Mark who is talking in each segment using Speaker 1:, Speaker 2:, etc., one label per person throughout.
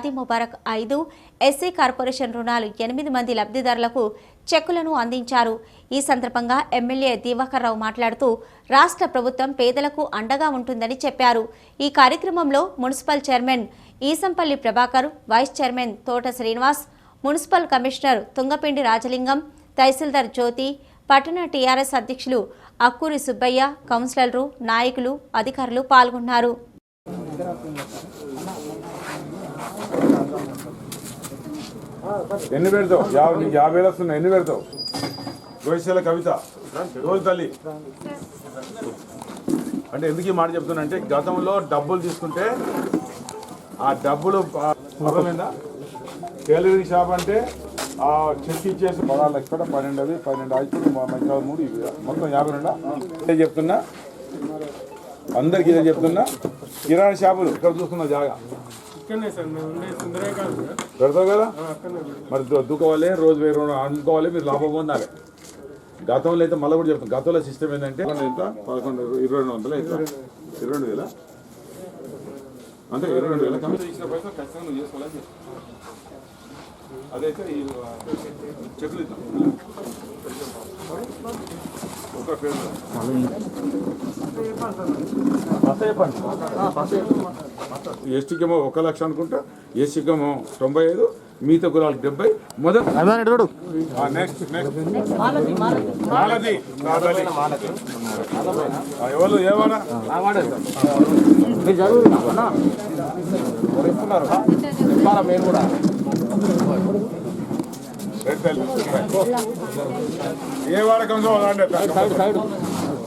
Speaker 1: షాదీ ముబారక్ ఐదు SC corporation రుణాలు ఎనిమిది మంది లబ్ధిదారులకు చెక్కులను అందించారు. ఈ సందర్భంగా ఎమ్మెల్యే దివాకర్ రావు మాట్లాడుతూ రాష్ట్ర ప్రభుత్వం పేదలకు అండగా ఉంటుందని చెప్పారు. ఈ కార్యక్రమంలో municipal chairman Eesampalli Prabhakar vice chairman Thota Srinivas municipal commissioner Tungapindi Rajalingam తహసీల్దార్ జ్యోతి పట్టణ టీఆర్ఎస్ అధ్యక్షులు అక్కూరి సుబ్బయ్య కౌన్సిలర్లు నాయకులు అధికారులు పాల్గొన్నారు.
Speaker 2: ఎన్ని పెడతావు? యాభై నీకు యాభై వేలు వస్తున్నాయి. ఎన్ని పెడతావు? గోయిశాల కవిత. రోజు తల్లి. అంటే ఎందుకు ఈ మాట చెప్తున్నా అంటే గతంలో డబ్బులు తీసుకుంటే ఆ డబ్బులు ఆ, అర్థమైందా? టైలరింగ్ షాప్ అంటే ఆ చెక్ ఇచ్చేసి పదహారు లక్షల పన్నెండు అవి పన్నెండు ఐదు మంచి మూడు మొత్తం యాభై రెండా? ఇదే చెప్తున్నా. అందరికి ఇదే చెప్తున్నా. కిరాణా షాపులు ఇక్కడ చూస్తున్నా జాగా. పెడతావు కదా? మరి దు- దుకోవాలి రోజు వేరు అనుకోవాలి మీరు లాభం పొందాలి. గతంలో అయితే మళ్ళీ కూడా చెప్తాం. గతంలో సిస్టమ్ ఏంటంటే పదకొండు ఇరవై రెండు వందలు ఇరవై రెండు వేల? అంటే ఇరవై రెండు వేల. అదైతే ఇద్దాం. ఒక పేరు. ఏమో ఒక లక్ష అనుకుంటా ఎస్సీకి ఏమో తొంభై ఐదు మిగతా కులాలకు డెబ్బై మొదటి ఎవరు ఏమన్నా బెల్. ఏ వాడకం చూడాలంటే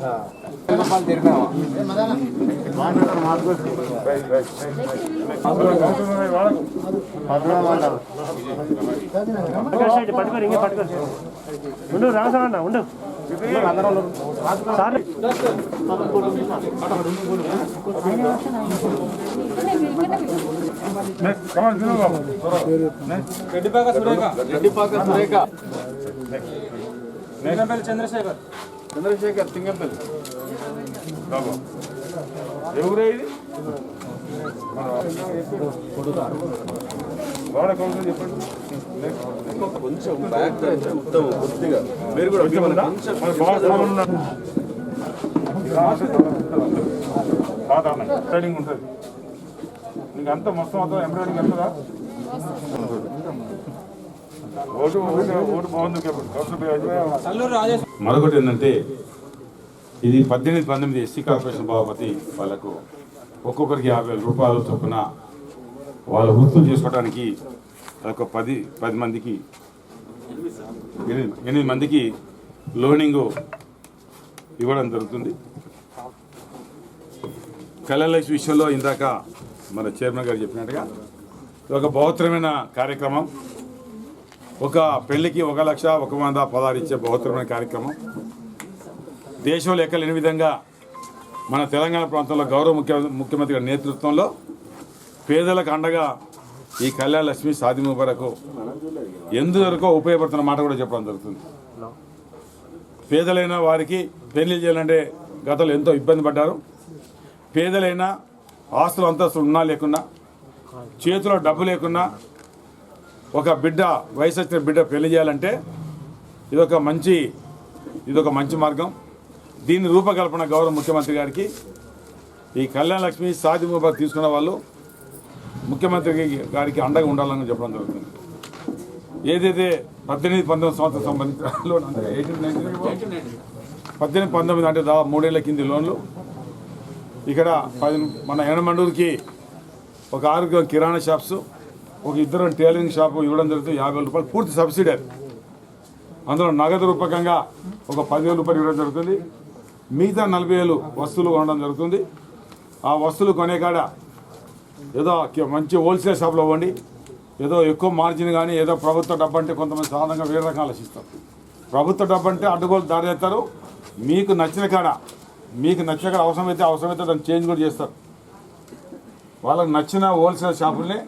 Speaker 2: సార్ చెప్పండి ఏ- ఏ వాడ రైట్ రైట్ వాడకు
Speaker 3: పట్టుకోండి పట్టుకోరు ఇంకా పట్టుకోరు ఉండు రామసామన్న ఉండు సార్
Speaker 2: నెక్స్ట్ కమాన్ విను బాబు నెక్స్ట్
Speaker 3: చంద్రశేఖర్.
Speaker 2: చంద్రశేఖర్ సింగంపల్లి. బాబు. ఎవరే ఇది? వాడ కౌన్సిల్ చెప్పండి. కొంచెం మీరు కూడా? మరి. సాధారణ ఉంటుంది. నీకు అంత మొత్తం అంతా ఎంబ్రాయిడింగ్ ఎంతదా మరొకటి ఏంటంటే ఇది పద్దెనిమిది పంతొమ్మిది ఎస్సీ కార్పొరేషన్ బాబతి వాళ్ళకు ఒక్కొక్కరికి యాభై వేల రూపాయలు చొప్పున వాళ్ళ వృత్తులు చేసుకోవడానికి ఒక పది పది మందికి ఎనిమిది ఎనిమిది మందికి లోనింగ్ ఇవ్వడం జరుగుతుంది. కళలక్ష్మి విషయంలో ఇందాక మన చైర్మన్ గారు చెప్పినట్టుగా ఇది ఒక బహుత్తరమైన కార్యక్రమం. ఒక పెళ్ళికి ఒక లక్ష ఒక వంద పదహారు ఇచ్చే బహుత్తరమైన కార్యక్రమం. దేశంలో ఎక్కలేని విధంగా మన తెలంగాణ ప్రాంతంలో గౌరవ ముఖ్య ముఖ్యమంత్రి గారి నేతృత్వంలో పేదలకు అండగా ఈ కళ్యాణ లక్ష్మి సాధింపు వరకు ఎందువరకో ఉపయోగపడుతున్న మాట కూడా చెప్పడం జరుగుతుంది. పేదలైన వారికి పెళ్ళి చేయాలంటే గతంలో ఎంతో ఇబ్బంది పడ్డారు. పేదలైన ఆస్తులు అంతస్తులు ఉన్నా లేకున్నా చేతిలో డబ్బు లేకున్నా ఒక బిడ్డ వయసు వచ్చిన బిడ్డ పెళ్ళి చేయాలంటే ఇదొక మంచి ఇదొక మంచి మార్గం. దీని రూపకల్పన గౌరవ ముఖ్యమంత్రి గారికి ఈ కళ్యాణ లక్ష్మి సాది ముబారక్ తీసుకున్న వాళ్ళు ముఖ్యమంత్రి గారికి అండగా ఉండాలని చెప్పడం జరుగుతుంది. ఏదైతే పద్దెనిమిది పంతొమ్మిది సంవత్సరం సంబంధించిన లోన్ అంటే ఎయిటీన్ నైన్టీన్? పద్దెనిమిది పంతొమ్మిది అంటే దాదాపు మూడేళ్ళ కింది లోన్లు. ఇక్కడ పది మన ఎనమండూరుకి ఒక ఆరోగ్యం కిరాణా షాప్స్ ఒక ఇద్దరు టైలరింగ్ షాప్ ఇవ్వడం జరుగుతుంది యాభై రూపాయలు పూర్తి సబ్సిడీ అందులో నగదు రూపకంగా ఒక పదివేల రూపాయలు ఇవ్వడం జరుగుతుంది. మిగతా నలభై వేలు వస్తువులు కొనడం జరుగుతుంది. ఆ వస్తువులు కొనే కాడ ఏదో మంచి హోల్సేల్ షాప్లో ఇవ్వండి ఏదో ఎక్కువ మార్జిన్ కానీ ఏదో ప్రభుత్వ డబ్బు అంటే కొంతమంది సాధారణంగా వేరే రకాలు ఆలోచిస్తారు. ప్రభుత్వ డబ్బు అంటే అడ్డుగోలు దారి మీకు నచ్చిన కాడ మీకు నచ్చిన కాడ అవసరమైతే అవసరమైతే దాన్ని చేంజ్ కూడా చేస్తారు. వాళ్ళకి నచ్చిన హోల్సేల్ షాపుల్ని